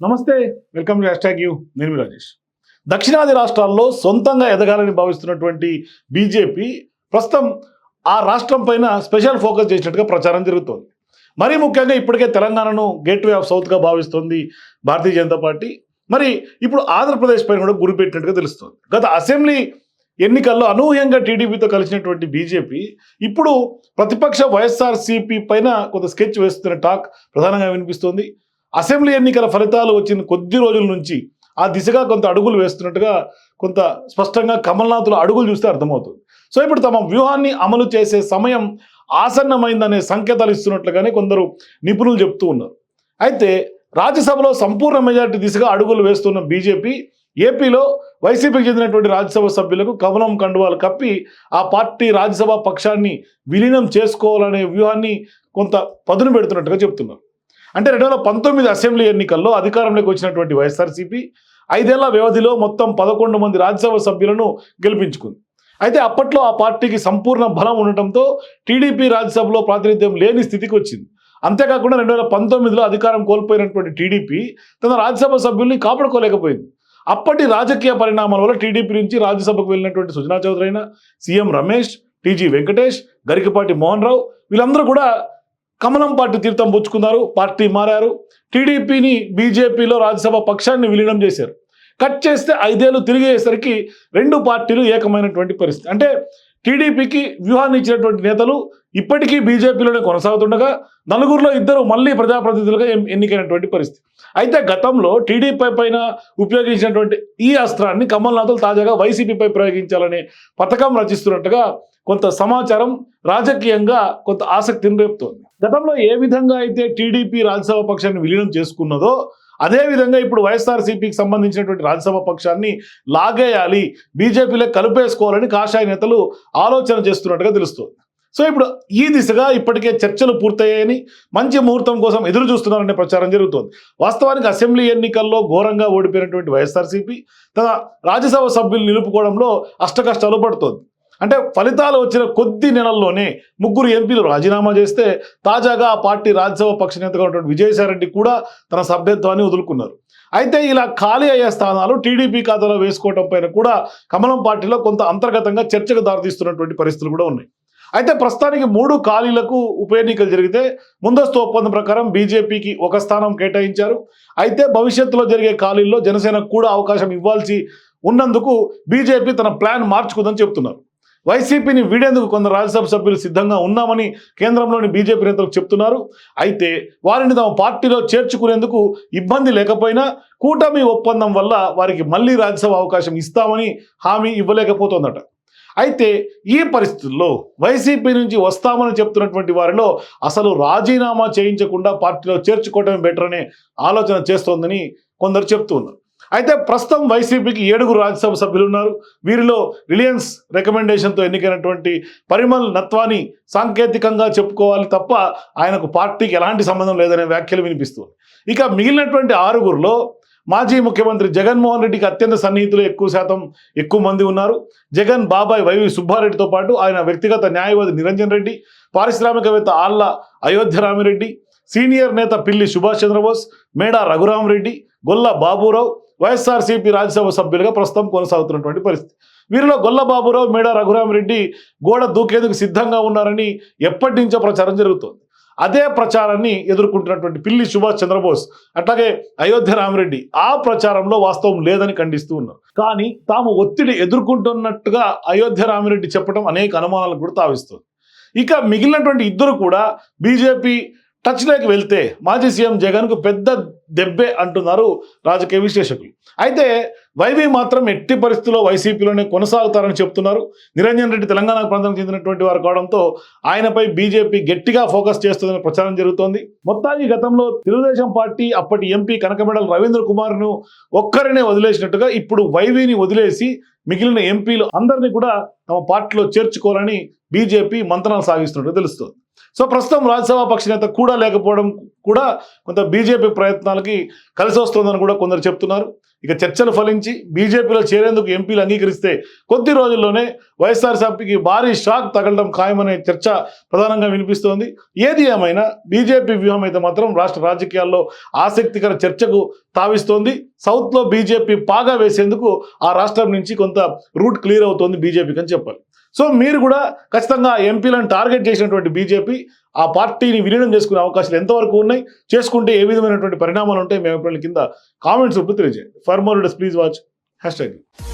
నమస్తే welcome to hash you. నేను మీ రాజేష్. దక్షిణాది రాష్ట్రాల్లో సొంతంగా ఎదగాలని భావిస్తున్నటువంటి బీజేపీ ప్రస్తుతం ఆ రాష్ట్రం పైన స్పెషల్ ఫోకస్ చేసినట్టుగా ప్రచారం జరుగుతోంది. మరీ ముఖ్యంగా ఇప్పటికే తెలంగాణను గేట్వే ఆఫ్ సౌత్గా భావిస్తోంది భారతీయ జనతా పార్టీ. మరి ఇప్పుడు ఆంధ్రప్రదేశ్ పైన కూడా గురిపెట్టినట్టుగా తెలుస్తుంది తెలుస్తోంది. గత అసెంబ్లీ ఎన్నికల్లో అనూహ్యంగా టీడీపీతో కలిసినటువంటి బీజేపీ ఇప్పుడు ప్రతిపక్ష వైఎస్ఆర్సీపీ పైన కొంత స్కెచ్ వేస్తున్న టాక్ ప్రధానంగా వినిపిస్తోంది. అసెంబ్లీ ఎన్నికల ఫలితాలు వచ్చిన కొద్ది రోజుల నుంచి ఆ దిశగా కొంత అడుగులు వేస్తున్నట్టుగా కొంత స్పష్టంగా కమల్నాథుల అడుగులు చూస్తే అర్థమవుతుంది. సో ఇప్పుడు తమ వ్యూహాన్ని అమలు చేసే సమయం ఆసన్నమైందనే సంకేతాలు ఇస్తున్నట్లుగానే కొందరు నిపుణులు చెప్తూ ఉన్నారు. అయితే రాజ్యసభలో సంపూర్ణ మెజార్టీ దిశగా అడుగులు వేస్తున్న బీజేపీ ఏపీలో వైసీపీకి చెందినటువంటి రాజ్యసభ సభ్యులకు కమలం కండువాలు కప్పి ఆ పార్టీ రాజ్యసభ పక్షాన్ని విలీనం చేసుకోవాలనే వ్యూహాన్ని కొంత పదును పెడుతున్నట్టుగా చెప్తున్నారు. అంటే రెండు వేల పంతొమ్మిది అసెంబ్లీ ఎన్నికల్లో అధికారంలోకి వచ్చినటువంటి వైఎస్ఆర్సీపీ ఐదేళ్ళ వ్యవధిలో మొత్తం పదకొండు మంది రాజ్యసభ సభ్యులను గెలిపించుకుంది. అయితే అప్పట్లో ఆ పార్టీకి సంపూర్ణ బలం ఉండటంతో టీడీపీ రాజ్యసభలో ప్రాతినిధ్యం లేని స్థితికి వచ్చింది. అంతేకాకుండా రెండు వేల పంతొమ్మిదిలో అధికారం కోల్పోయినటువంటి టీడీపీ తన రాజ్యసభ సభ్యుల్ని కాపాడుకోలేకపోయింది. అప్పటి రాజకీయ పరిణామాల వల్ల టీడీపీ నుంచి రాజ్యసభకు వెళ్ళినటువంటి సుజనా చౌదరి అయినా సీఎం రమేష్ టీజీ వెంకటేష్ గరికపాటి మోహన్ రావు వీళ్ళందరూ కూడా కమలం పార్టీ తీర్థం పుచ్చుకున్నారు పార్టీ మారారు. టీడీపీని బీజేపీలో రాజ్యసభ పక్షాన్ని విలీనం చేశారు. కట్ చేస్తే ఐదేళ్ళు తిరిగేసరికి రెండు పార్టీలు ఏకమైనటువంటి పరిస్థితి. అంటే టీడీపీకి వ్యూహాన్ని ఇచ్చినటువంటి నేతలు ఇప్పటికీ బీజేపీలోనే కొనసాగుతుండగా నలుగురిలో ఇద్దరు మళ్ళీ ప్రజాప్రతినిధులుగా ఎన్నికైనటువంటి పరిస్థితి. అయితే గతంలో టీడీపీ పైన ఉపయోగించినటువంటి ఈ అస్త్రాన్ని కమల్నాథులు తాజాగా వైసీపీపై ప్రయోగించాలనే పథకం రచిస్తున్నట్టుగా కొంత సమాచారం రాజకీయంగా కొంత ఆసక్తిని రేపుతోంది. గతంలో ఏ విధంగా అయితే టీడీపీ రాజ్యసభ పక్షాన్ని విలీనం చేసుకున్నదో అదే విధంగా ఇప్పుడు వైఎస్ఆర్సీపీకి సంబంధించినటువంటి రాజ్యసభ పక్షాన్ని లాగేయాలి బీజేపీలో కలిపేసుకోవాలని కాషాయ నేతలు ఆలోచన చేస్తున్నట్టుగా తెలుస్తుంది. సో ఇప్పుడు ఈ దిశగా ఇప్పటికే చర్చలు పూర్తయ్యాయని మంచి ముహూర్తం కోసం ఎదురు చూస్తున్నారనే ప్రచారం జరుగుతోంది. వాస్తవానికి అసెంబ్లీ ఎన్నికల్లో ఘోరంగా ఓడిపోయినటువంటి వైఎస్ఆర్సీపీ తన రాజ్యసభ సభ్యులు నిలుపుకోవడంలో అష్టకష్టాలు పడుతోంది. అంటే ఫలితాలు వచ్చిన కొద్ది నెలల్లోనే ముగ్గురు ఎంపీలు రాజీనామా చేస్తే తాజాగా ఆ పార్టీ రాజ్యసభ పక్ష నేతగా ఉన్నటువంటి విజయసాయిరెడ్డి కూడా తన సభ్యత్వాన్ని వదులుకున్నారు. అయితే ఇలా ఖాళీ అయ్యే స్థానాలు టీడీపీ ఖాతాలో వేసుకోవటం పైన కూడా కమలం పార్టీలో కొంత అంతర్గతంగా చర్చకు దారితీస్తున్నటువంటి పరిస్థితులు కూడా ఉన్నాయి. అయితే ప్రస్తుతానికి మూడు ఖాళీలకు ఉప ఎన్నికలు జరిగితే ముందస్తు ఒప్పందం ప్రకారం బీజేపీకి ఒక స్థానం కేటాయించారు. అయితే భవిష్యత్తులో జరిగే ఖాళీల్లో జనసేనకు కూడా అవకాశం ఇవ్వాల్సి ఉన్నందుకు బీజేపీ తన ప్లాన్ మార్చుకుందని చెప్తున్నారు వైసీపీని వీడేందుకు కొందరు రాజ్యసభ సభ్యులు సిద్ధంగా ఉన్నామని కేంద్రంలోని బీజేపీ నేతలు చెప్తున్నారు. అయితే వారిని తమ పార్టీలో చేర్చుకునేందుకు ఇబ్బంది లేకపోయినా కూటమి ఒప్పందం వల్ల వారికి మళ్ళీ రాజ్యసభ అవకాశం ఇస్తామని హామీ ఇవ్వలేకపోతోందట. అయితే ఈ పరిస్థితుల్లో వైసీపీ నుంచి వస్తామని చెప్తున్నటువంటి వారిలో అసలు రాజీనామా చేయించకుండా పార్టీలో చేర్చుకోవటమే బెటర్ అనే ఆలోచన చేస్తోందని కొందరు చెప్తూ ఉన్నారు అయితే ప్రస్తుతం వైసీపీకి ఏడుగురు రాజ్యసభ సభ్యులు ఉన్నారు వీరిలో రిలయన్స్ రికమెండేషన్తో ఎన్నికైనటువంటి పరిమల్ నత్వాని సాంకేతికంగా చెప్పుకోవాలి తప్ప ఆయనకు పార్టీకి ఎలాంటి సంబంధం లేదనే వ్యాఖ్యలు వినిపిస్తుంది. ఇక మిగిలినటువంటి ఆరుగురులో మాజీ ముఖ్యమంత్రి జగన్మోహన్ రెడ్డికి అత్యంత సన్నిహితులు ఎక్కువ శాతం ఎక్కువ మంది ఉన్నారు. జగన్ బాబాయ్ వైవి సుబ్బారెడ్డితో పాటు ఆయన వ్యక్తిగత న్యాయవాది నిరంజన్ రెడ్డి పారిశ్రామికవేత్త ఆళ్ళ అయోధ్య రామిరెడ్డి సీనియర్ నేత పిల్లి సుభాష్ చంద్రబోస్ మేడా రఘురామరెడ్డి గొల్ల బాబురావు వైఎస్ఆర్సీపీ రాజ్యసభ సభ్యులుగా ప్రస్తుతం కొనసాగుతున్నటువంటి పరిస్థితి. వీరిలో గొల్లబాబురావు మేడ రఘురామరెడ్డి గోడ దూకేందుకు సిద్ధంగా ఉన్నారని ఎప్పటి నుంచో ప్రచారం జరుగుతోంది. అదే ప్రచారాన్ని ఎదుర్కొంటున్నటువంటి పిల్లి సుభాష్ చంద్రబోస్ అట్లాగే అయోధ్య రామరెడ్డి ఆ ప్రచారంలో వాస్తవం లేదని ఖండిస్తూ ఉన్నారు. కానీ తాము ఒత్తిడి ఎదుర్కొంటున్నట్టుగా అయోధ్య రామిరెడ్డి చెప్పడం అనేక అనుమానాలకు కూడా తావిస్తుంది. ఇక మిగిలినటువంటి ఇద్దరు కూడా బీజేపీ టచ్లోకి వెళ్తే మాజీ సీఎం జగన్కు పెద్ద దెబ్బే అంటున్నారు రాజకీయ విశ్లేషకులు. అయితే వైవి మాత్రం ఎట్టి పరిస్థితుల్లో వైసీపీలోనే కొనసాగుతారని చెప్తున్నారు. నిరంజన్ రెడ్డి తెలంగాణ ప్రాంతానికి చెందినటువంటి వారు కావడంతో ఆయనపై బీజేపీ గట్టిగా ఫోకస్ చేస్తుందని ప్రచారం జరుగుతోంది. మొత్తానికి గతంలో తెలుగుదేశం పార్టీ అప్పటి ఎంపీ కనకమెడల రవీంద్ర కుమార్ను ఒక్కరినే వదిలేసినట్టుగా ఇప్పుడు వైవిని వదిలేసి మిగిలిన ఎంపీలు అందరినీ కూడా తమ పార్టీలో చేర్చుకోవాలని బీజేపీ మంత్రాలు సాగిస్తున్నట్టు తెలుస్తోంది. సో ప్రస్తుతం రాజ్యసభ పక్ష నేత కూడా లేకపోవడం కూడా కొంత బీజేపీ ప్రయత్నాలకి కలిసి వస్తుందని కూడా కొందరు చెప్తున్నారు. ఇక చర్చలు ఫలించి బీజేపీలో చేరేందుకు ఎంపీలు అంగీకరిస్తే కొద్ది రోజుల్లోనే వైఎస్ఆర్సీపీకి భారీ షాక్ తగలడం ఖాయమనే చర్చ ప్రధానంగా వినిపిస్తోంది. ఏది ఏమైనా బీజేపీ వ్యూహం అయితే మాత్రం రాష్ట్ర రాజకీయాల్లో ఆసక్తికర చర్చకు తావిస్తోంది. సౌత్లో బీజేపీ పాగా వేసేందుకు ఆ రాష్ట్రం నుంచి కొంత రూట్ క్లియర్ అవుతోంది బీజేపీకి అని చెప్పాలి. సో మీరు కూడా ఖచ్చితంగా ఎంపీలను టార్గెట్ చేసినటువంటి బీజేపీ ఆ పార్టీని విలీనం చేసుకునే అవకాశాలు ఎంతవరకు ఉన్నాయి చేసుకుంటే ఏ విధమైనటువంటి పరిణామాలు ఉంటాయి మేము ఇప్పుడు కింద కామెంట్స్ ఇప్పుడు తెలియజేయండి. For more please watch hashtag